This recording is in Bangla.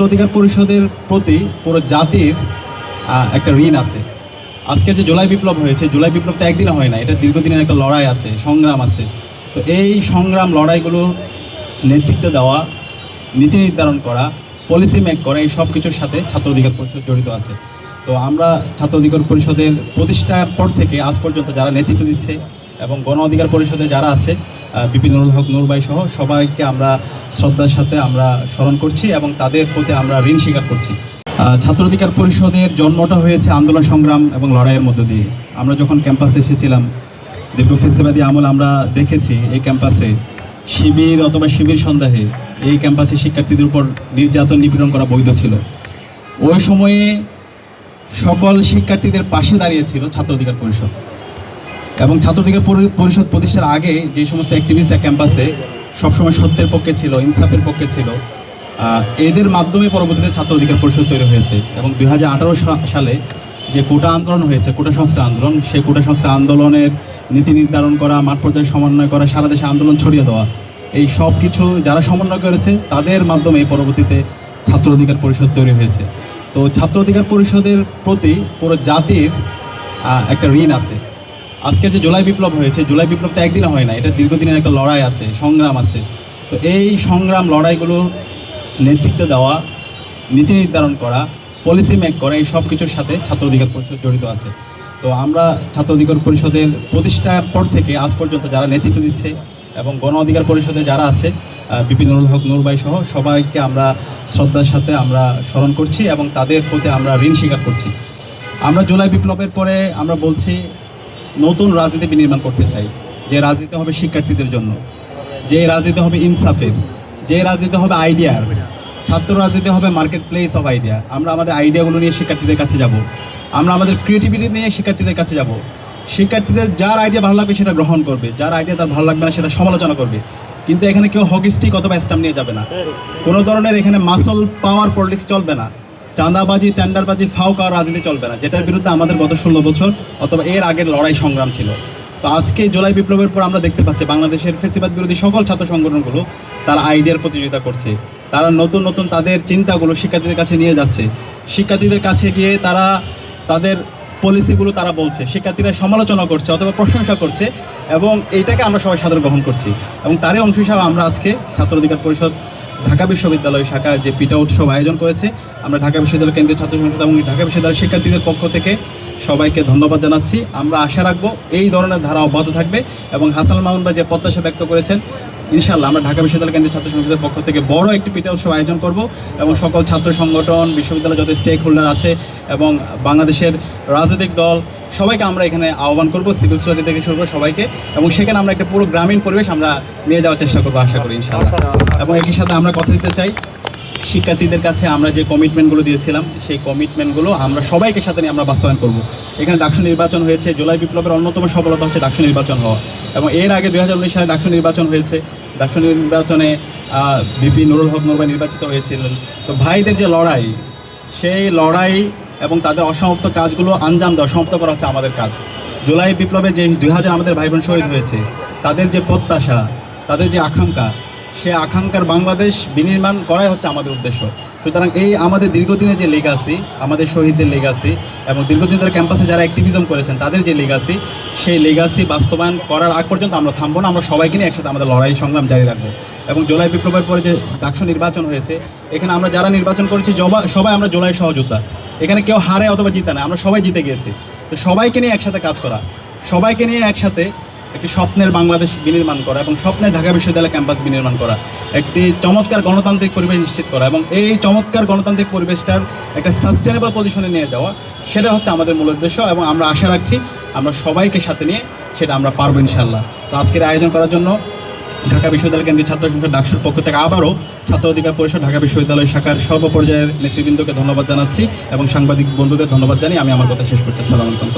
ছাত্র অধিকার পরিষদের প্রতি পুরো জাতির একটা ঋণ আছে। আজকের যে জুলাই বিপ্লব হয়েছে, জুলাই বিপ্লব তো একদিনে হয় না, এটা দীর্ঘদিনের একটা লড়াই আছে, সংগ্রাম আছে। তো এই সংগ্রাম লড়াইগুলো নেতৃত্ব দেওয়া, নীতি নির্ধারণ করা পলিসি মেক করা, এই সব কিছুর সাথে ছাত্র অধিকার পরিষদ জড়িত আছে। তো আমরা ছাত্র অধিকার পরিষদের প্রতিষ্ঠার পর থেকে আজ পর্যন্ত যারা নেতৃত্ব দিচ্ছে এবং গণ অধিকার পরিষদে যারা আছে আহ, বিপিন নুরুল হক নুরবাই সহ সবাইকে আমরা শ্রদ্ধার সাথে আমরা স্মরণ করছি এবং তাদের প্রতি আমরা ঋণ স্বীকার করছি। ছাত্র অধিকার পরিষদের জন্মটা হয়েছে আন্দোলন সংগ্রাম এবং লড়াইয়ের মধ্য দিয়ে। আমরা যখন ক্যাম্পাসে এসেছিলাম দীর্ঘ ফেসিবাদী আমল আমরা দেখেছি এই ক্যাম্পাসে। শিবির অথবা শিবির সন্দেহে এই ক্যাম্পাসে শিক্ষার্থীদের উপর নির্যাতন নিপীড়ন করা বৈধ ছিল। ওই সময়ে সকল শিক্ষার্থীদের পাশে দাঁড়িয়েছিল ছাত্র অধিকার পরিষদ। এবং ছাত্র অধিকার পরি- পরিষদ প্রতিষ্ঠার আগে যে সমস্ত অ্যাক্টিভিস্টরা ক্যাম্পাসে সবসময় সত্যের পক্ষে ছিল, ইনসাফের পক্ষে ছিল এদের মাধ্যমে পরবর্তীতে ছাত্র অধিকার পরিষদ তৈরি হয়েছে। এবং দু হাজার আঠারো সালে যে কোটা আন্দোলন হয়েছে, কোটা সংস্কার আন্দোলন সেই কোটা সংস্কার আন্দোলনের নীতি নির্ধারণ করা, মাঠ পর্যায়ে সমন্বয় করা, সারা দেশে আন্দোলন ছড়িয়ে দেওয়া, এই সব কিছু যারা সমন্বয় করেছে, তাদের মাধ্যমে পরবর্তীতে ছাত্র অধিকার পরিষদ তৈরি হয়েছে। তো ছাত্র অধিকার পরিষদের প্রতি পুরো জাতির একটা ঋণ আছে। আজকের যে জুলাই বিপ্লব হয়েছে, জুলাই বিপ্লব তো একদিনে হয় না, এটা দীর্ঘদিনের একটা লড়াই আছে, সংগ্রাম আছে। তো এই সংগ্রাম লড়াইগুলো নেতৃত্ব দেওয়া, নীতি নির্ধারণ করা পলিসি মেক করা, এই সব কিছুর সাথে ছাত্র অধিকার পরিষদ জড়িত আছে। তো আমরা ছাত্র অধিকার পরিষদের প্রতিষ্ঠার পর থেকে আজ পর্যন্ত যারা নেতৃত্ব দিচ্ছে এবং গণ অধিকার পরিষদে যারা আছে বিপিন হক নুরবাই সহ সবাইকে আমরা শ্রদ্ধার সাথে আমরা স্মরণ করছি এবং তাদের প্রতি আমরা ঋণ স্বীকার করছি। আমরা জুলাই বিপ্লবের পরে আমরা বলছি নতুন রাজনীতি বিনির্মাণ করতে চাই। যে রাজনীতি হবে শিক্ষার্থীদের জন্য। যে রাজনীতি হবে ইনসাফের। যে রাজনীতি হবে আইডিয়ার। ছাত্র রাজনীতি হবে মার্কেট প্লেস অফ আইডিয়া আমরা আমাদের আইডিয়াগুলো নিয়ে শিক্ষার্থীদের কাছে যাব। আমরা আমাদের ক্রিয়েটিভিটি নিয়ে শিক্ষার্থীদের কাছে যাব। শিক্ষার্থীদের যার আইডিয়া ভালো লাগবে সেটা গ্রহণ করবে। যার আইডিয়া তার ভালো লাগবে না সেটা সমালোচনা করবে। কিন্তু এখানে কেউ হকিস্টিক অথবা স্ট্যাম্প নিয়ে যাবে না। কোনো ধরনের এখানে মাসল পাওয়ার পলিটিক্স চলবে না। চাঁদাবাজি, টেন্ডারবাজি খাওয়ার রাজনীতি চলবে না, যেটার বিরুদ্ধে আমাদের গত ষোলো বছর অথবা এর আগের লড়াই সংগ্রাম ছিল। তো আজকে জুলাই বিপ্লবের পর আমরা দেখতে পাচ্ছি, বাংলাদেশের ফেসিবাদ বিরোধী সকল ছাত্র সংগঠনগুলো তারা আইডিয়ার প্রতিযোগিতা করছে। তারা নতুন নতুন তাদের চিন্তাগুলো শিক্ষার্থীদের কাছে নিয়ে যাচ্ছে। শিক্ষার্থীদের কাছে গিয়ে তারা তাদের পলিসিগুলো তারা বলছে। শিক্ষার্থীরা সমালোচনা করছে অথবা প্রশংসা করছে এবং এইটাকে আমরা সবাই সাদর গ্রহণ করছি। এবং তারই অংশ হিসাবে আমরা আজকে ছাত্র অধিকার পরিষদ ঢাকা বিশ্ববিদ্যালয় শাখা যে পিটা উৎসব আয়োজন করেছে, আমরা ঢাকা বিশ্ববিদ্যালয় কেন্দ্রীয় ছাত্র সংসদ এবং ঢাকা বিশ্ববিদ্যালয়ের শিক্ষার্থীদের পক্ষ থেকে সবাইকে ধন্যবাদ জানাচ্ছি। আমরা আশা রাখব এই ধরনের ধারা অব্যাহত থাকবে এবং হাসান মাহমুদ যে প্রত্যাশা ব্যক্ত করেছেন ইনশাল্লাহ আমরা ঢাকা বিশ্ববিদ্যালয় কেন্দ্রীয় ছাত্র সংসদের পক্ষ থেকে বড় একটি পিটা উৎসব আয়োজন করব এবং সকল ছাত্র সংগঠন, বিশ্ববিদ্যালয় যত স্টেক হোল্ডার আছে এবং বাংলাদেশের রাজনৈতিক দল, সবাইকে আমরা এখানে আহ্বান করব, সিভিল সোসাইটি থেকে শুরু করে সবাইকে এবং সেখানে আমরা একটা পুরো গ্রামীণ পরিবেশ আমরা নিয়ে যাওয়ার চেষ্টা করব, আশা করি ইনশাআল্লাহ। এবং একই সাথে আমরা কথা দিতে চাই, শিক্ষার্থীদের কাছে আমরা যে কমিটমেন্টগুলো দিয়েছিলাম, সেই কমিটমেন্টগুলো আমরা সবাইকে সাথে নিয়ে আমরা বাস্তবায়ন করব। এখানে ডাকসু নির্বাচন হয়েছে, জুলাই বিপ্লবের অন্যতম সফলতা হচ্ছে ডাকসু নির্বাচন হওয়া। এবং এর আগে দু হাজার উনিশ সালে ডাকসু নির্বাচন হয়েছে ডাকসু নির্বাচনে বিপি নুরুল হক নুরবাই নির্বাচিত হয়েছিলেন। তো ভাইদের যে লড়াই, সেই লড়াই এবং তাদের অসমাপ্ত কাজগুলো আঞ্জাম দেওয়া, সমাপ্ত করা হচ্ছে আমাদের কাজ। জুলাই বিপ্লবে যে দুই হাজার আমাদের ভাই বোন শহীদ হয়েছে, তাদের যে প্রত্যাশা, তাদের যে আকাঙ্ক্ষা সে আকাঙ্ক্ষার বাংলাদেশ বিনির্মাণ করাই হচ্ছে আমাদের উদ্দেশ্য। সুতরাং এই আমাদের দীর্ঘদিনের যে লেগাসি আমাদের শহীদদের লেগাসি এবং দীর্ঘদিন ধরে ক্যাম্পাসে যারা অ্যাক্টিভিজম করেছেন, তাদের যে লেগাসি সেই লেগাসি বাস্তবায়ন করার আগ পর্যন্ত আমরা থামবো না, আমরা সবাইকে নিয়ে একসাথে আমাদের লড়াই সংগ্রাম জারি রাখব। এবং জুলাই বিপ্লবের পরে যে ডাকসু নির্বাচন হয়েছে, এখানে আমরা যারা নির্বাচন করেছি সবাই আমরা জুলাই সহযোদ্ধা। এখানে কেউ হারে অথবা জিতে না, আমরা সবাই জিতে গিয়েছি। তো সবাইকে নিয়ে একসাথে কাজ করা, সবাইকে নিয়ে একসাথে একটি স্বপ্নের বাংলাদেশ বিনির্মাণ করা এবং স্বপ্নের ঢাকা বিশ্ববিদ্যালয় ক্যাম্পাস বিনির্মাণ করা, একটি চমৎকার গণতান্ত্রিক পরিবেশ নিশ্চিত করা এবং এই চমৎকার গণতান্ত্রিক পরিবেশটার একটা সাস্টেনেবল পজিশনে নিয়ে যাওয়া, সেটা হচ্ছে আমাদের মূল উদ্দেশ্য এবং আমরা আশা রাখছি আমরা সবাইকে সাথে নিয়ে সেটা আমরা পারব ইনশাল্লাহ তো আজকের আয়োজন করার জন্য ঢাকা বিশ্ববিদ্যালয় কেন্দ্রীয় ছাত্র সংসদ ডাকসুর পক্ষ থেকে আবারও ছাত্র অধিকার পরিষদ, ঢাকা বিশ্ববিদ্যালয় শাখার সর্বপর্যায়ের নেতৃবৃন্দকে ধন্যবাদ জানাচ্ছি এবং সাংবাদিক বন্ধুদের ধন্যবাদ জানিয়ে আমি আমার কথা শেষ করছি। আলাইকুম।